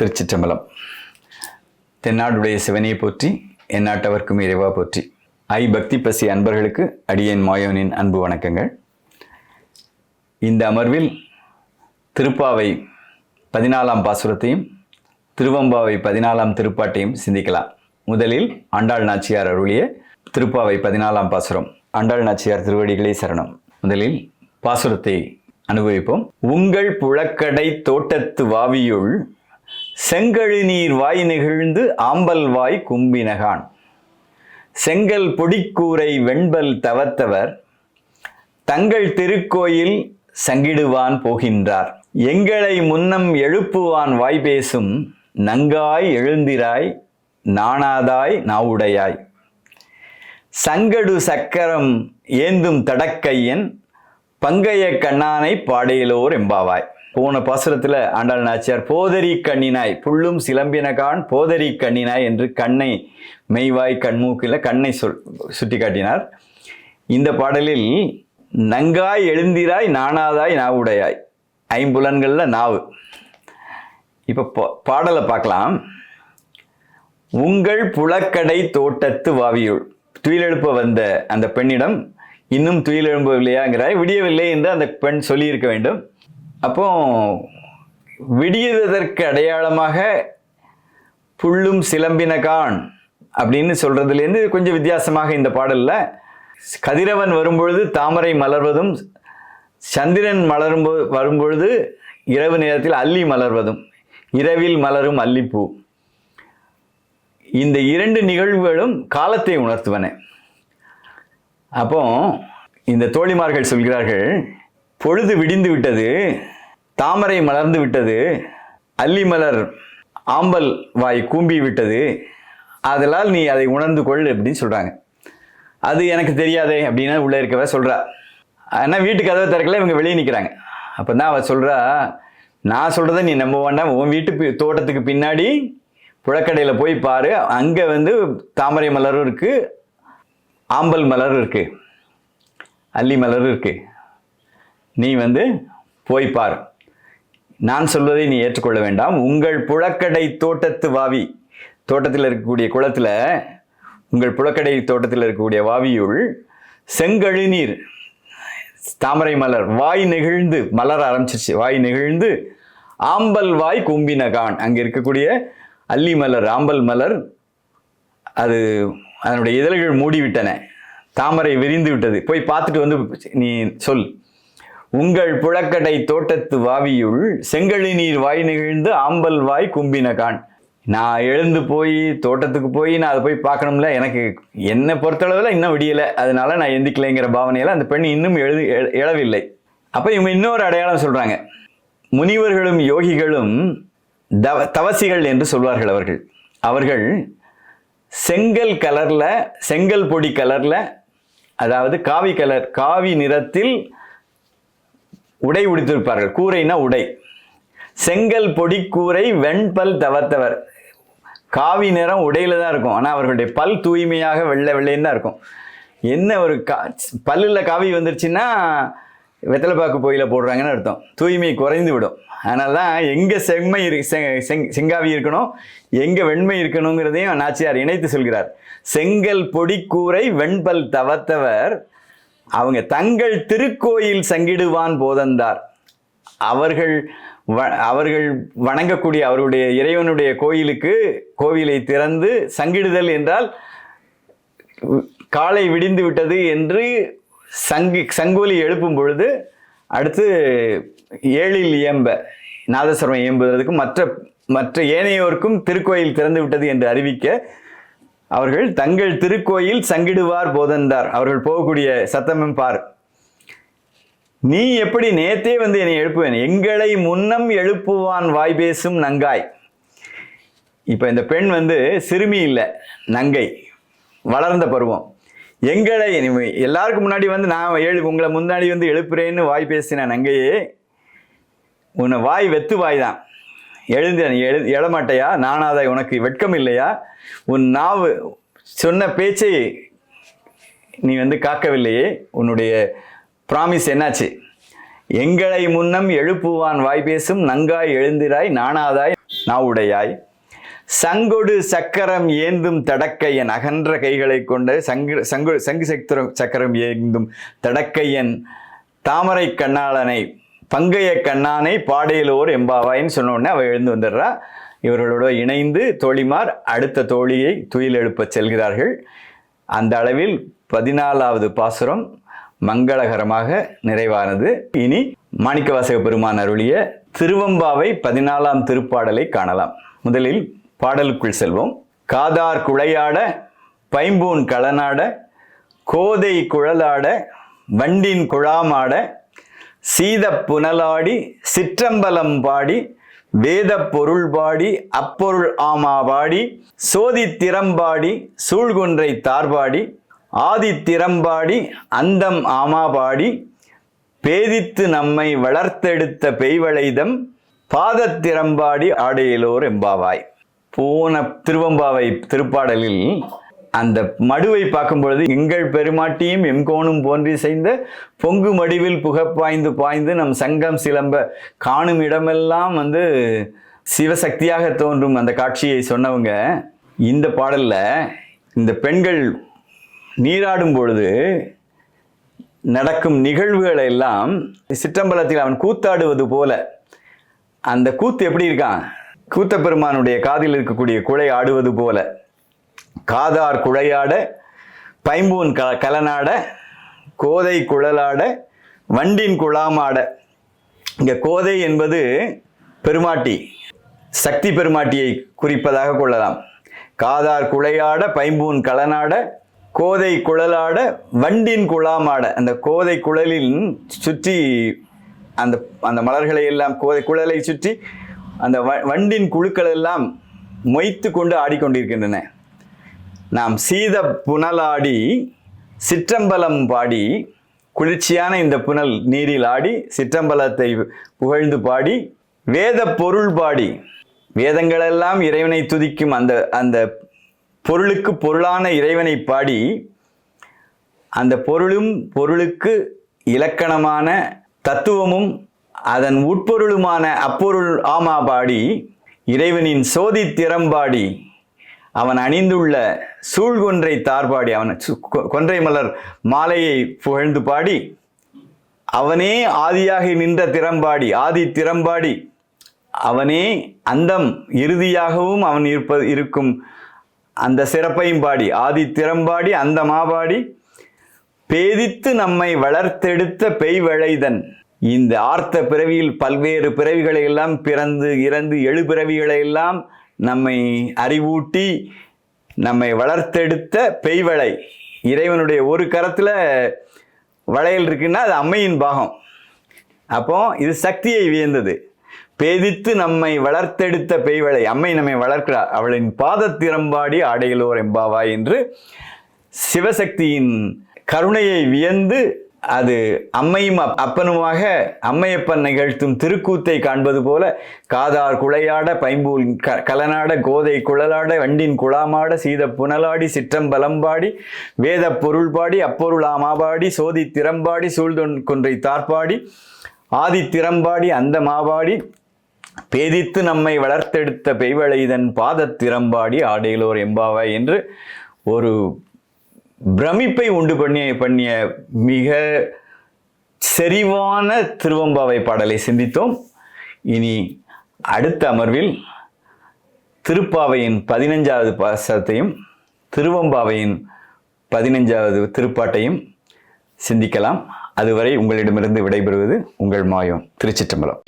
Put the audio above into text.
திருச்சிற்றம்பலம். தென்னாடுடைய சிவனையை போற்றி எந்நாட்டவர்க்கும் இறைவா போற்றி. ஐ பக்தி பசி அன்பர்களுக்கு அடியேன் மாயோனின் அன்பு வணக்கங்கள். இந்த அமர்வில் திருப்பாவை பதினாலாம் பாசுரத்தையும் திருவம்பாவை பதினாலாம் திருப்பாட்டையும் சிந்திக்கலாம். முதலில் ஆண்டாள் நாச்சியார் அருளிய திருப்பாவை பதினாலாம் பாசுரம். ஆண்டாள் நாச்சியார் திருவடிகளே சரணம். முதலில் பாசுரத்தை அனுபவிப்போம். உங்கள் புழக்கடை தோட்டத்து வாவியுள் செங்கழு நீர் வாய் நெகிழ்ந்து ஆம்பல் வாய் கும்பினகான். செங்கல் பொடிக்கூரை வெண்பல் தவத்தவர் தங்கள் திருக்கோயில் சங்கிடுவான் போகின்றார். எங்களை முன்னம் எழுப்புவான் வாய் பேசும் நங்காய் எழுந்திராய் நாணாதாய் நாவுடையாய். சங்கடு சக்கரம் ஏந்தும் தடக்கையன் பங்கைய கண்ணானை பாடையிலோர் எம்பாவாய். போன பாசுரத்தில் ஆண்டாள் நாச்சியார் போதரி கண்ணினாய் புள்ளும் சிலம்பினகான் போதரி கண்ணினாய் என்று கண்ணை மெய்வாய் கண்மூக்கில் கண்ணை சொல் சுட்டி காட்டினார் இந்த பாடலில் நங்காய் எழுந்திராய் நானாதாய் நாவுடையாய் ஐம்புலன்களில் நாவு. இப்போ பாடலை பார்க்கலாம். உங்கள் புலக்கடை தோட்டத்து வாவியுள் துயிலெழுப்ப வந்த அந்த பெண்ணிடம் இன்னும் துயிலெழும்பவில்லையாங்கிறாய் விடியவில்லை என்று அந்த பெண் சொல்லியிருக்க வேண்டும். அப்போ விடியதற்கு அடையாளமாக புல்லும் சிலம்பினகான் அப்படின்னு சொல்றதுலேருந்து கொஞ்சம் வித்தியாசமாக இந்த பாடலில். கதிரவன் வரும்பொழுது தாமரை மலர்வதும் சந்திரன் மலரும் வரும்பொழுது இரவு நேரத்தில் அல்லி மலர்வதும் இரவில் மலரும் அல்லிப்பூ. இந்த இரண்டு நிகழ்வுகளும் காலத்தை உணர்த்துவன. அப்போ இந்த தோழிமார்கள் சொல்கிறார்கள் பொழுது விடிந்து விட்டது தாமரை மலர்ந்து விட்டது அல்லி மலர் ஆம்பல் வாய் கூம்பி விட்டது. அதனால் நீ அதை உணர்ந்து கொள் அப்படின்னு சொல்கிறாங்க அது எனக்கு தெரியாதே அப்படின்னு உள்ளே இருக்கவ சொல்கிறா ஆனால் வீட்டுக்கு கதவை திறக்கல இவங்க வெளியே நிற்கிறாங்க அப்போ தான் அவள் சொல்கிறா நான் சொல்கிறத நீ நம்ப வேண்டாம். உன் வீட்டு தோட்டத்துக்கு பின்னாடி புழக்கடையில் போய் பாரு. அங்கே வந்து தாமரை மலரும் இருக்குது ஆம்பல் மலரும் இருக்குது அல்லி மலரும் இருக்குது நீ வந்து போய் பார். நான் சொல்வதை நீ ஏற்றுக்கொள்ள வேண்டாம். உங்கள் புழக்கடை தோட்டத்து வாவி தோட்டத்தில் இருக்கக்கூடிய குளத்தில் உங்கள் புழக்கடை தோட்டத்தில் இருக்கக்கூடிய வாவியுள் செங்கழுநீர் தாமரை மலர் வாய் நெகிழ்ந்து மலர ஆரம்பிச்சிருச்சு. வாய் நெகிழ்ந்து ஆம்பல் வாய் கும்பினகான் அங்கே இருக்கக்கூடிய அல்லி மலர் ஆம்பல் மலர் அது அதனுடைய இதழ்கள் மூடிவிட்டன. தாமரை விரிந்து விட்டது. போய் பார்த்துட்டு வந்து நீ சொல். உங்கள் புழக்கடை தோட்டத்து வாவியுள் செங்கழி நீர் வாய் நிகழ்ந்து ஆம்பல் வாய் கும்பினகான் நான் எழுந்து போய் தோட்டத்துக்கு போய் நான் அதை போய் பார்க்கணும்ல எனக்கு என்னை பொறுத்தளவில் இன்னும் விடியலை. அதனால நான் எந்திக்கலைங்கிற பாவனையில் அந்த பெண் இன்னும் எழுது எழவில்லை. அப்போ இவங்க இன்னொரு அடையாளம் சொல்கிறாங்க முனிவர்களும் யோகிகளும் தவ தவசிகள் என்று சொல்வார்கள் அவர்கள். அவர்கள் செங்கல் கலரில் செங்கல் பொடி கலரில் அதாவது காவி கலர் காவி நிறத்தில் உடை உடுத்திருப்பார்கள். கூரைனா உடை. செங்கல் பொடி கூரை வெண்பல் தவத்தவர். காவி நிறம் உடையில தான் இருக்கும். ஆனால் அவர்களுடைய பல் தூய்மையாக வெள்ளை வெள்ளைன்னு தான் இருக்கும். என்ன ஒரு கா பல்லில் காவி வந்துருச்சுன்னா வெத்தலைப்பாக்கு போயில போடுறாங்கன்னு அர்த்தம். தூய்மை குறைந்து விடும். அதனால தான் எங்கே செம்மை இரு செ- செங்- செங்காவி இருக்கணும் எங்கே வெண்மை இருக்கணுங்கிறதையும் நாச்சியார் இணைத்து சொல்கிறார். செங்கல் பொடி கூரை வெண்பல் தவத்தவர் அவங்க தங்கள் திருக்கோயில் சங்கிடுவான் போதந்தார். அவர்கள் வ- அவர்கள் வணங்கக்கூடிய அவருடைய இறைவனுடைய கோயிலுக்கு கோவிலை திறந்து சங்கிடுதல் என்றால் காலை விடிந்து விட்டது என்று சங்கி சங்கோலி எழுப்பும் பொழுது அடுத்து ஏழில் இயம்ப நாதஸ்வரம் இயம்புவதற்கும் மற்ற மற்ற ஏனையோருக்கும் திருக்கோயில் திறந்து விட்டது என்று அறிவிக்க அவர்கள் தங்கள் திருக்கோயில் சங்கிடுவார் போதந்தார். அவர்கள் போகக்கூடிய சத்தமும் பார். நீ எப்படி நேத்தே வந்து என்னை எழுப்புவேன்? எங்களை முன்னம் எழுப்புவான் வாய் பேசும் நங்காய். இப்போ இந்த பெண் வந்து சிறுமி இல்லை நங்கை வளர்ந்த பருவம். எங்களை இனிமே- எல்லாருக்கும் முன்னாடி வந்து நான் எழு உங்களை முன்னாடி வந்து எழுப்புறேன்னு வாய் பேசின நங்கையே உன்னை வாய் வெத்து வாய் தான். எழுந்து எழு எழமாட்டையா? நானாதா உனக்கு வெட்கம் இல்லையா? உன் நாவு சொன்ன பேச்சை நீ வந்து காக்கவில்லையே? உன்னுடைய ப்ராமிஸ் என்னாச்சு? எங்களை முன்னம் எழுப்புவான் வாய் பேசும் நங்காய் எழுந்திராய் நானாதாய் நாவுடையாய். சங்கொடு சக்கரம் ஏந்தும் தடக்கையன் அகன்ற கைகளை கொண்ட சங்கு சங்கு சங்கு சக்கரம் சக்கரம் ஏந்தும் தடக்கையன் தாமரை கண்ணாளனை பங்கைய கண்ணானை பாடையிலோர் எம்பாவாயின்னு சொன்னோடனே அவள் எழுந்து வந்துடுறா. இவர்களோட இணைந்து தோழிமார் அடுத்த தோழியை துயில் எழுப்பச் செல்கிறார்கள். அந்த அளவில் பதினாலாவது பாசுரம் மங்களகரமாக நிறைவானது. இனி மாணிக்கவாசக பெருமான் அருளிய திருவம்பாவை பதினாலாம் திருப்பாடலை காணலாம். முதலில் பாடலுக்குள் செல்வோம். காதார் குழையாட பைம்பூன் களனாட கோதை குழலாட வண்டின் குழாமாட சீதப் புனலாடி சிற்றம்பலம் பாடி வேதப் பொருள் பாடி அப்பொருள் ஆமா பாடி சோதித் திறம்பாடி சூழ்குன்றை தார்பாடி ஆதித்திறம்பாடி அந்தம் ஆமா பாடி பேதித்து நம்மை வளர்த்தெடுத்த பெய்வளைதம் பாதத்திறம்பாடி ஆடையிலோர் எம்பாவாய். போன திருவம்பாவை திருப்பாடலில் அந்த மடுவை பார்க்கும் பொழுது எங்கள் பெருமாட்டியும் எம்கோணும் போன்றி செய்த பொங்கு மடிவில் புகப்பாய்ந்து பாய்ந்து நம் சங்கம் சிலம்ப காணும் இடமெல்லாம் வந்து சிவசக்தியாக தோன்றும் அந்த காட்சியை சொன்னவங்க. இந்த பாடலில் இந்த பெண்கள் நீராடும் பொழுது நடக்கும் நிகழ்வுகளை எல்லாம் சிற்றம்பலத்தில் அவன் கூத்தாடுவது போல. அந்த கூத்து எப்படி இருக்கான்? கூத்த பெருமானுடைய காதில் இருக்கக்கூடிய குழை ஆடுவது போல. காதார் குழையாட பைம்பூன் க கலனாட கோதை குழலாட வண்டின் குழாமாட. இங்கே கோதை என்பது பெருமாட்டி சக்தி பெருமாட்டியை குறிப்பதாக கொள்ளலாம். காதார் குழையாட பைம்பூன் கலனாட கோதை குழலாட வண்டின் குழாமாட. அந்த கோதை குழலில் சுற்றி அந்த அந்த மலர்களை எல்லாம் கோதை குழலை சுற்றி அந்த வ- வண்டின் குழுக்கள் எல்லாம் மொய்த்து கொண்டு ஆடிக்கொண்டிருக்கின்றன. நாம் சீத புனலாடி சிற்றம்பலம் பாடி குளிர்ச்சியான இந்த புனல் நீரில் ஆடி சிற்றம்பலத்தை புகழ்ந்து பாடி வேத பொருள் பாடி. வேதங்களெல்லாம் இறைவனை துதிக்கும் அந்த அந்த பொருளுக்கு பொருளான இறைவனை பாடி அந்த பொருளும் பொருளுக்கு இலக்கணமான தத்துவமும் அதன் உட்பொருளுமான அப்பொருள் ஆமா பாடி இறைவனின் சோதி திறம்பாடி அவன் அணிந்துள்ள சூழ்கொன்றை தார்பாடி அவன் கொ- கொன்றை மலர் மாலையை புகழ்ந்து பாடி அவனே ஆதியாகி நின்ற திறம்பாடி ஆதி திறம்பாடி அவனே அந்தம் இறுதியாகவும் அவன் இருப்ப இருக்கும். அந்த சிறப்பையும் பாடி ஆதி திறம்பாடி அந்த மாபாடி பேதித்து நம்மை வளர்த்தெடுத்த பெய்வளைதன் இந்த ஆர்த்த பிறவியில் பல்வேறு பிறவிகளை எல்லாம் பிறந்து இறந்து எழு பிறவிகளை எல்லாம் நம்மை அறிவூட்டி நம்மை வளர்த்தெடுத்த பெய்வளை. இறைவனுடைய ஒரு கரத்தில் வளையல் இருக்குன்னா அது அம்மையின் பாகம். அப்போ இது சக்தியை வியந்தது. பேதித்து நம்மை வளர்த்தெடுத்த பெய்வளை அம்மை நம்மை வளர்க்கிறார் அவளின் பாதத்திறம்பாடி ஆடையிலோர் எம்பாவா என்று சிவசக்தியின் கருணையை வியந்து அது அம்மையும் அப்- அப்பனுமாக அம்மையப்பன் நிகழ்த்தும் திருக்கூத்தை காண்பது போல காதார் குளையாட பைம்பூல் க கலனாட கோதை குழலாட வண்டின் குழாமாட சீத புனலாடி சிற்றம்பலம்பாடி வேத பொருள் பாடி அப்பொருளாமாபாடி சோதி திறம்பாடி சூழ்தொன் கொன்றை தார்பாடி ஆதி திறம்பாடி அந்த மாபாடி பேதித்து நம்மை வளர்த்தெடுத்த பெய்வளைதன் பாதத் திறம்பாடி ஆடையிலோர் எம்பாவாய் என்று ஒரு பிரமிப்பை உண்டு பண்ணிய பண்ணிய மிக செறிவான திருவம்பாவை பாடலை சிந்தித்தோம். இனி அடுத்த அமர்வில் திருப்பாவையின் பதினஞ்சாவது பாசத்தையும் திருவம்பாவையின் பதினஞ்சாவது திருப்பாட்டையும் சிந்திக்கலாம். அதுவரை உங்களிடமிருந்து விடைபெறுவது உங்கள் மாயம் திருச்சிற்றம்பலம்.